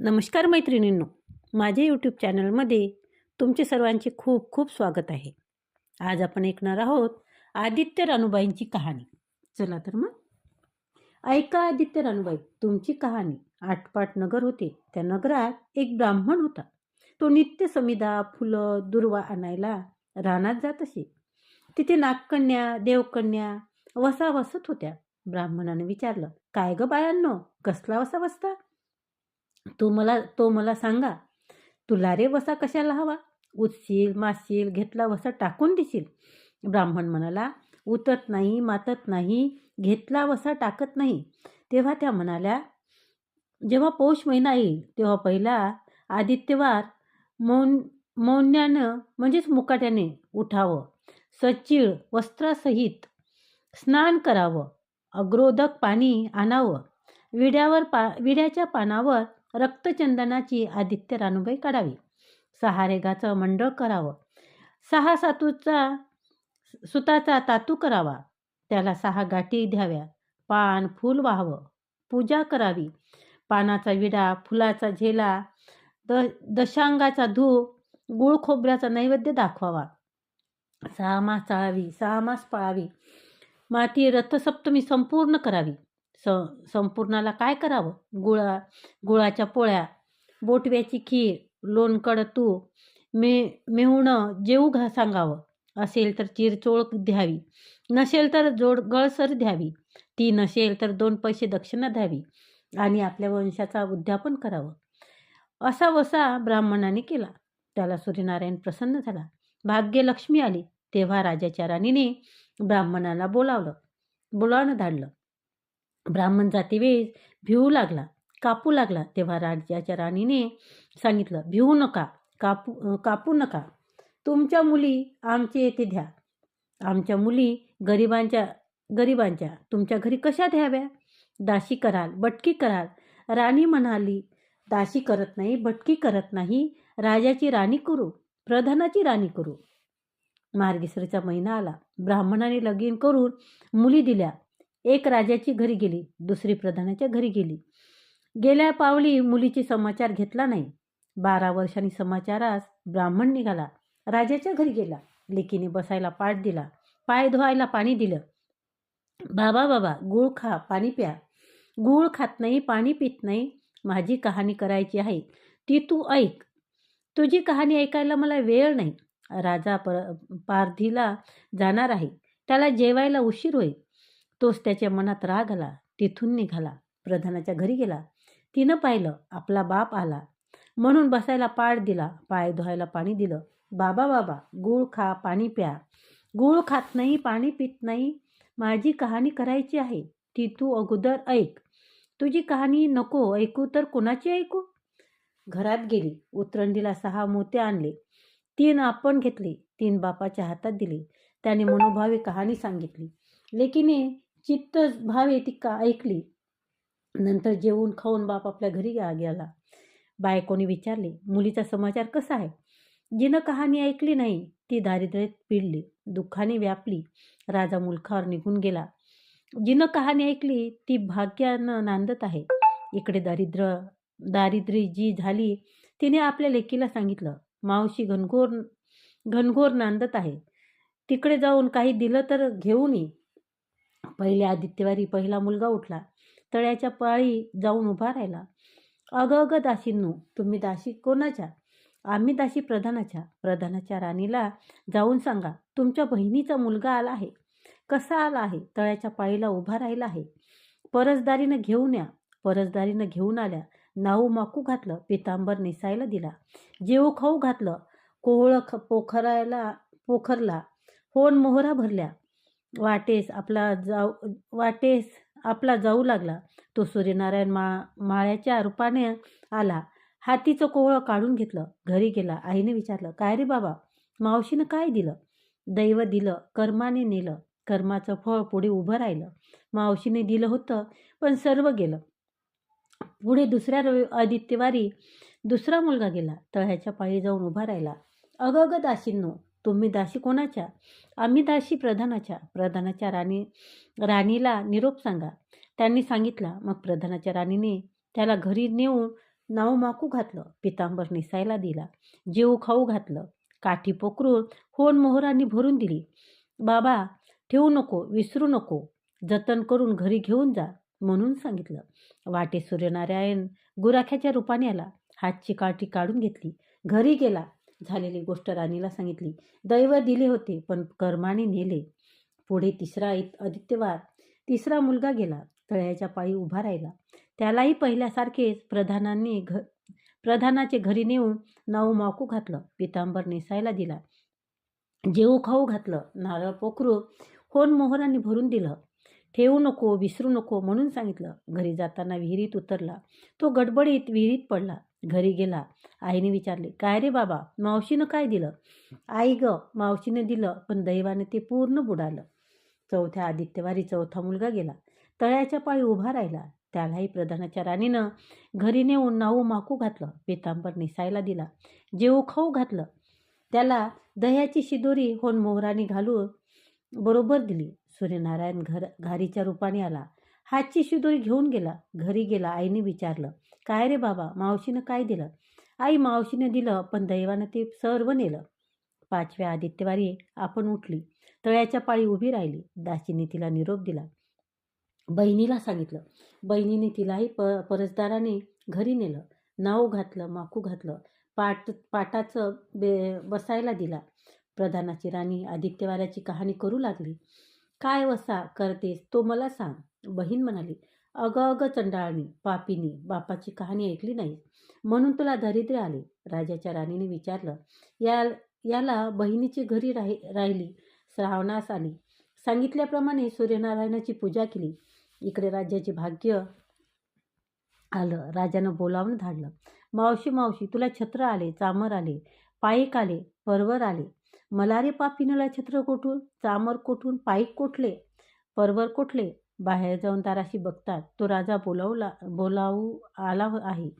नमस्कार मैत्रिणींनो माझ्या यूट्यूब चॅनलमध्ये तुमचे सर्वांचे खूप खूप स्वागत आहे. आज आपण ऐकणार आहोत आदित्य रानूबाईंची कहाणी. चला तर मग. ऐका आदित्य रानूबाई तुमची कहाणी. आटपाट नगर होते. त्या नगरात एक ब्राह्मण होता. तो नित्य समिधा फुलं दुर्वा आणायला रानात जात असे. तिथे नागकन्या देवकन्या वसा वसत होत्या. ब्राह्मणाने विचारलं काय ग बायांनो कसला वसा बसता तो मला तो मला सांगा. तुला रे वसा कशाला हवा? उचशील मासशील घेतला वसा टाकून देशील? ब्राह्मण म्हणाला उतत नाही मातत नाही घेतला वसा टाकत नाही. तेव्हा त्या म्हणाल्या जेव्हा पौष महिना येईल तेव्हा पहिला आदित्यवार मौन मौन्यानं म्हणजेच मुकाट्याने उठावं. सच्चीळ वस्त्रासहित स्नान करावं. अग्रोदक पाणी आणावं. विड्यावर पा विड्याच्या पानावर रक्तचंदनाची आदित्य रानूबाई काढावी. सहा रेगाचं मंडळ करावं. सहा सातूचा सुताचा तातू करावा. त्याला सहा गाठी द्याव्या. पान फूल व्हावं. पूजा करावी. पानाचा विडा फुलाचा झेला द दशांगाचा धूप गुळ खोबऱ्याचा नैवेद्य दाखवावा. सहा मास चाळावी सहा मास पाळावी. माती रथसप्तमी संपूर्ण करावी. स संपूर्णाला काय करावं? गुळा गुळाच्या पोळ्या बोटव्याची खीर लोणकड तू मे मेहुणं जेऊ घा सांगावं. असेल तर चिरचोळ द्यावी. नसेल तर जोड गळसर द्यावी. ती नसेल तर दोन पैसे दक्षिणा द्यावी. आणि आपल्या वंशाचा उद्यापन करावं. असा वसा ब्राह्मणाने केला. त्याला सूर्यनारायण प्रसन्न झाला. भाग्यलक्ष्मी आली. तेव्हा राजाच्या राणीने ब्राह्मणाला बोलावलं. बोलावणं धाडलं. ब्राह्मण जातीवेळेस भिवू लागला कापू लागला तेव्हा राज्याच्या राणीने सांगितलं भिवू नका कापू कापू नका. तुमच्या मुली आमचे येथे द्या. आमच्या मुली गरिबांच्या गरिबांच्या. तुमच्या घरी कशा द्याव्या? दाशी कराल बटकी कराल. राणी म्हणाली दाशी करत नाही बटकी करत नाही. राजाची राणी करू प्रधानाची राणी करू. मार्गेश्वरीचा महिना आला. ब्राह्मणाने लगीन करून मुली दिल्या. एक राजाची घरी गेली दुसरी प्रधानाच्या घरी गेली. गेल्या पावली मुलीची समाचार घेतला नाही. बारा वर्षांनी समाचारास ब्राह्मण निघाला. राजाच्या घरी गेला. लेकीने बसायला पाठ दिला. पाय धुवायला पाणी दिलं. बाबा बाबा गुळ खा पाणी प्या. गुळ खात नाही पाणी पित नाही. माझी कहाणी करायची आहे. ती तू ऐक. तुझी कहाणी ऐकायला मला वेळ नाही. राजा पर पारधीला जाणार आहे. त्याला जेवायला उशीर होईल. तोच त्याच्या मनात राग आला तिथून निघाला प्रधानाच्या घरी गेला. तिनं पाहिलं आपला बाप आला. म्हणून बसायला पाड दिला पाय धुवायला पाणी दिलं. बाबा बाबा गूळ खा पाणी प्या. गूळ खात नाही पाणी पित नाही. माझी कहाणी करायची आहे. ती तू अगोदर ऐक. तुझी कहाणी नको ऐकू तर कोणाची ऐकू? घरात गेली. उतरंडीला सहा मोते आणले. तीन आपण घेतली. तीन बापाच्या हातात दिली. त्याने मनोभावी कहाणी सांगितली. लेकीने चित्त भावे ती का? ऐकली. नंतर जेवून खाऊन बाप आपल्या घरी गेला. बायकोने विचारले मुलीचा समाचार कसा आहे? जिनं कहाणी ऐकली नाही ती दारिद्र्यात पिळली दुःखाने व्यापली. राजा मुलखावर निघून गेला. जिनं कहाणी ऐकली ती भाग्यानं नांदत आहे. इकडे दारिद्र्य दारिद्र्य जी झाली तिने आपल्या लेकीला सांगितलं मावशी घनघोर घनघोर नांदत आहे. तिकडे जाऊन काही दिलं तर घेऊन ये. पहिले आदित्यवारी पहिला मुलगा उठला. तळ्याच्या पाळी जाऊन उभा राहिला. अगं अगं दाशींनो तुम्ही दाशी कोणाच्या? आम्ही दाशी प्रधानाच्या. प्रधानाच्या राणीला जाऊन सांगा तुमच्या बहिणीचा मुलगा आला आहे. कसा आला आहे? तळ्याच्या पाळीला उभा राहिला आहे. परसदारीनं घेऊन या. परसदारीनं घेऊन आल्या. नाऊ माकू घातलं. पितांबर नेसायला दिला. जेऊ खाऊ घातलं. कोहळं ख पोखरायला पोखरला. होन मोहरा भरल्या. वाटेस आपला जाऊ वाटेस आपला जाऊ लागला. तो सूर्यनारायण मा माळ्याच्या रूपाने आला. हातीचं कोवळं काढून घेतलं. घरी गेला. आईने विचारलं काय रे बाबा? मावशीनं काय दिलं? दैव दिलं. कर्माने नेलं. कर्माचं फळ पुढे उभं राहिलं. मावशीने दिलं होतं पण सर्व गेलं. पुढे दुसऱ्या रवि आदित्यवारी दुसरा मुलगा गेला. तळ्याच्या पायी जाऊन उभा राहिला. अगं अगं दासींनो तुम्ही दासी कोणाच्या? आम्ही दाशी प्रधानाच्या. प्रधानाच्या राणी राणीला निरोप सांगा. त्यांनी सांगितला. मग प्रधानाच्या राणीने त्याला घरी नेऊन नाव माकू घातलं. पितांबर निसायला दिला. जेऊ खाऊ घातलं. काठी पोकरून होन मोहरांनी भरून दिली. बाबा ठेवू नको विसरू नको. जतन करून घरी घेऊन जा म्हणून सांगितलं. वाटे सूर्यनारायण गुराख्याच्या रूपाने आला. हातची काठी काढून घेतली. घरी गेला. झालेली गोष्ट राणीला सांगितली. दैव दिले होते पण कर्माने नेले. पुढे तिसरा इत- आदित्यवार तिसरा मुलगा गेला. तळ्याच्या पायी उभा राहिला. त्यालाही पहिल्यासारखेच प्रधानांनी घ प्रधानाचे घरी नेऊन नाऊ माकू घातलं. पितांबर नेसायला दिला. जेऊ खाऊ घातलं. नारळ पोखरू होन मोहरांनी भरून दिलं. ठेवू नको विसरू नको म्हणून सांगितलं. घरी जाताना विहिरीत उतरला. तो गडबडीत विहिरीत पडला. घरी गेला. आईने विचारले काय रे बाबा मावशीनं काय दिलं? आई ग मावशीने दिलं पण दैवाने ते पूर्ण बुडालं. चौथ्या आदित्यवारी चौथा मुलगा गेला. तळ्याच्या पाळी उभा राहिला. त्यालाही प्रधानाच्या राणीनं घरी नेऊन नाऊ माकू घातलं. पितांबर निसायला दिला. जेऊ खाऊ घातलं. त्याला दह्याची शिदोरी होऊन मोहरानी घालून बरोबर दिली. सूर्यनारायण घर घारीच्या रूपाने आला. हातची शिदोरी घेऊन गेला. घरी गेला. आईने विचारलं काय रे बाबा मावशीनं काय दिलं? आई मावशीनं दिलं पण दैवानं ते सर्व नेलं. पाचव्या आदित्यवारी आपण उठली. तळ्याच्या पाळी उभी राहिली. दासीने तिला निरोप दिला. बहिणीला सांगितलं. बहिणीने तिलाही प परसदाराने घरी नेलं. नाव घातलं माकू घातलं. पाट पाटाचं बे बसायला दिला. प्रधानाची राणी आदित्यवाऱ्याची कहाणी करू लागली. काय वसा करतेस तो मला सांग. बहीण म्हणाली. अगं अगं चंडाळणी पापिनी बापाची कहाणी ऐकली नाही. म्हणून तुला दारिद्र्य आले. राजाच्या राणीने विचारलं या याला बहिणीची घरी राहि राहिली श्रावणास आली. सांगितल्याप्रमाणे सूर्यनारायणाची पूजा केली. इकडे राज्याचे भाग्य आलं. राजानं बोलावून धाडलं. मावशी मावशी तुला छत्र आले चामर आले पाईक आले परवर आले. मला रे पापिनीला छत्र कोठून चामर कोठून पाईक कोठले परवर कोठले? बाहेर जाऊन ताराशी बघतात. तो राजा बोलावला बोलावू आला आहे.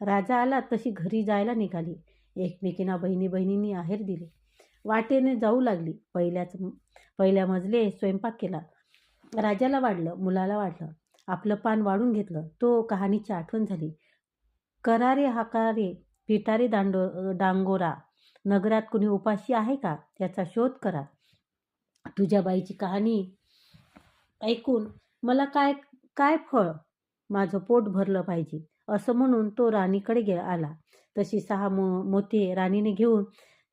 राजा आला तशी घरी जायला निघाली. एकमेकींना बहिणी बहिणींनी आहेर दिले. वाटेने जाऊ लागली. पहिल्याच पहिल्या मजले स्वयंपाक केला. राजाला वाढलं मुलाला वाढलं आपलं पान वाढून घेतलं. तो कहाणीची आठवण झाली. करारे हाकारे पिटारे दांडो डांगोरा. नगरात कुणी उपाशी आहे का? त्याचा शोध करा. तुझ्या बाईची कहाणी ऐकून मला काय काय फळ माझं पोट भरलं पाहिजे? असं म्हणून तो राणीकडे गे आला. तशी सहा मो मोती राणीने घेऊन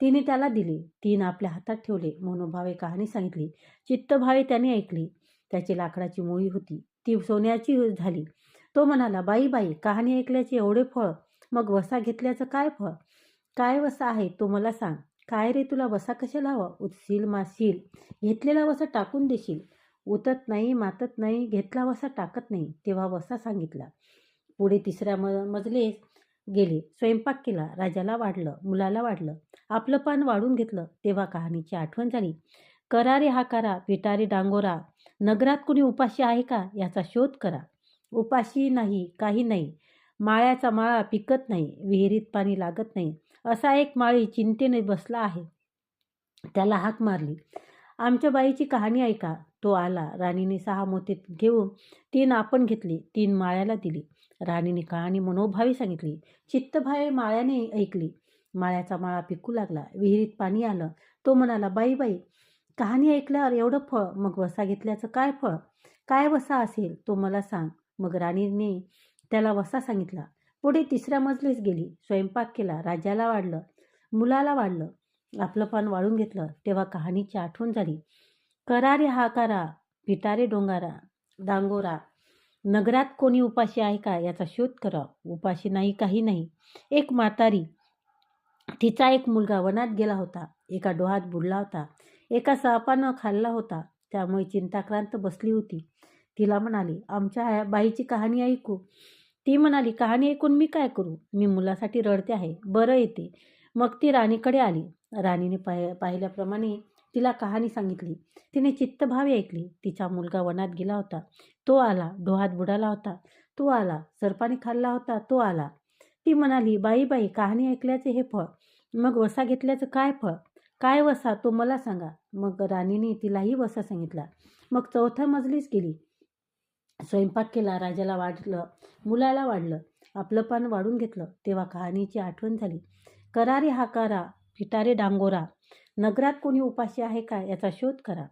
तिने त्याला दिले. तीन आपल्या हातात ठेवले. मनोभावे कहाणी सांगितली. चित्तभावे त्याने ऐकली. त्याची लाकडाची मोळी होती. ती सोन्याची झाली. तो म्हणाला बाई बाई कहाणी ऐकल्याचे एवढे फळ मग वसा घेतल्याचं काय फळ? काय वसा आहे तो मला सांग. काय रे तुला वसा कशाला हवा? उत्सील मासील घेतलेला वसा टाकून देशील. उतत नाही मातत नाही घेतला वसा टाकत नाही तेव्हा वसा सांगितला. पुढे तिसऱ्या म मजलेस गेले. स्वयंपाक केला. राजाला वाढलं मुलाला वाढलं. आपलं पान वाढून घेतलं. तेव्हा कहाणीची आठवण झाली. करारे हाकारा पिटारे डांगोरा. नगरात कुणी उपाशी आहे का? याचा शोध करा. उपाशी नाही काही नाही. माळ्याचा माळा पिकत नाही. विहिरीत पाणी लागत नाही. असा एक माळी चिंतेने बसला आहे. त्याला हाक मारली. आमच्या बाईची कहाणी ऐका. तो आला. राणीने सहा मोती घेऊन तीन आपण घेतली. तीन माळ्याला दिली. राणीने कहाणी मनोभावी सांगितली. चित्तभावे माळ्याने ऐकली. माळ्याचा माळा पिकू लागला. विहिरीत पाणी आलं. तो म्हणाला बाई बाई कहाणी ऐकल्यावर एवढं फळ मग वसा घेतल्याचं काय फळ? काय वसा असेल? तो मला सांग. मग राणीने त्याला वसा सांगितला. पुढे तिसऱ्या मजलीस गेली. स्वयंपाक केला. राजाला वाढलं. मुलाला वाढलं. आपलं पान वाळून घेतलं. तेव्हा कहाणीची आठवण झाली. करारे हाकारा पिटारे डोंगारा डांगोरा नगरात कोणी उपाशी आहे का याचा शोध करा. उपाशी नाही काही नाही. एक म्हातारी तिचा एक मुलगा वनात गेला होता. एका डोहात बुडला होता. एका सापानं खाल्ला होता. त्यामुळे चिंताक्रांत बसली होती. तिला म्हणाली आमच्या बाईची कहाणी ऐकू. ती म्हणाली कहाणी ऐकून मी काय करू? मी मुलासाठी रडते आहे. बरं येते. मग ती राणीकडे आली. राणीने पाह पाहिल्याप्रमाणे तिला कहाणी सांगितली. तिने चित्तभावे ऐकली. तिचा मुलगा वनात गेला होता. तो आला. डोहात बुडाला होता. तो आला. सरपाने खाल्ला होता. तो आला. ती म्हणाली बाई बाई कहाणी ऐकल्याचे हे फळ. मग वसा घेतल्याचं काय फळ? काय वसा? तो मला सांगा. मग राणीने तिलाही वसा सांगितला. मग चौथ्या मजलीस गेली. स्वयंपाक केला. राजाला वाढलं. मुलाला वाढलं. आपलं पान वाढून घेतलं. तेव्हा कहाणीची आठवण झाली. करारे हाकारा फिटारे डांगोरा. नगरात कोणी उपाशी आहे का याचा शोध करा.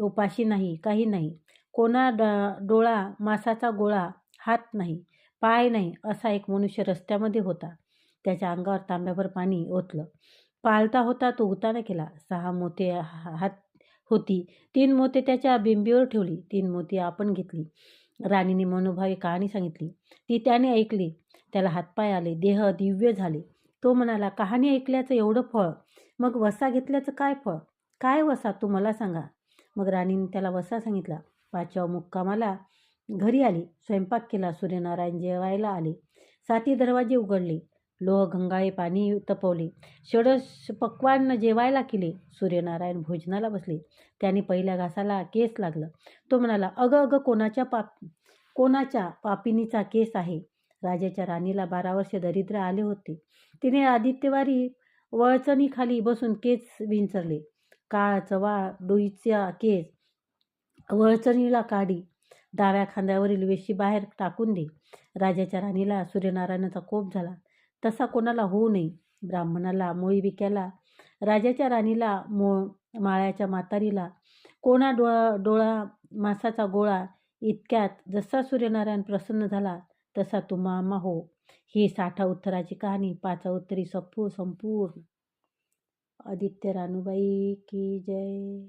उपाशी नाही काही नाही. कोणा ड डोळा मासाचा गोळा हात नाही पाय नाही असा एक मनुष्य रस्त्यामध्ये होता. त्याच्या अंगावर तांब्याभर पाणी ओतलं. पाळता होता तो उताना केला. सहा मोते हा- हात होती. तीन मोते त्याच्या बिंबीवर ठेवली. तीन मोती आपण घेतली. राणीने मनोभावी कहाणी सांगितली. ती त्याने ऐकली. त्याला हातपाय आले. देह दिव्य झाले. तो म्हणाला कहाणी ऐकल्याचं एवढं फळ मग वसा घेतल्याचं काय फळ? काय वसा तू मला सांगा. मग राणीने त्याला वसा सांगितला. पाचव्या मुक्कामाला घरी आली. स्वयंपाक केला. सूर्यनारायण जेवायला आले. साती दरवाजे उघडले. लोह गंगाळे पाणी तपवले. षडश पक्वान जेवायला केले. सूर्यनारायण भोजनाला बसले. त्याने पहिल्या घासाला केस लागलं. तो म्हणाला अगं अगं कोणाच्या पाप कोणाच्या पापिनीचा केस आहे? राजाच्या राणीला बारा वर्ष दरिद्र आले होते. तिने आदित्यवारी वळचणीखाली बसून केस विंचरले. काळा चवाळ डोईचा केस. वळचणीला काढी डाव्या खांद्यावरील वेशी बाहेर टाकून दे. राजाच्या राणीला सूर्यनारायणाचा कोप झाला. तसा कोणाला होऊ नये. ब्राह्मणाला मोळी बिक्याला राजाच्या राणीला मो माळ्याच्या म्हातारीला. कोणा डोळा डोळा मासाचा गोळा? इतक्यात जसा सूर्यनारायण प्रसन्न झाला तसा तुम्हा हो. ही साठा उत्तराची कहाणी पाचा उत्तरी सप्पू संपूर्ण. आदित्य रानूबाई की जय.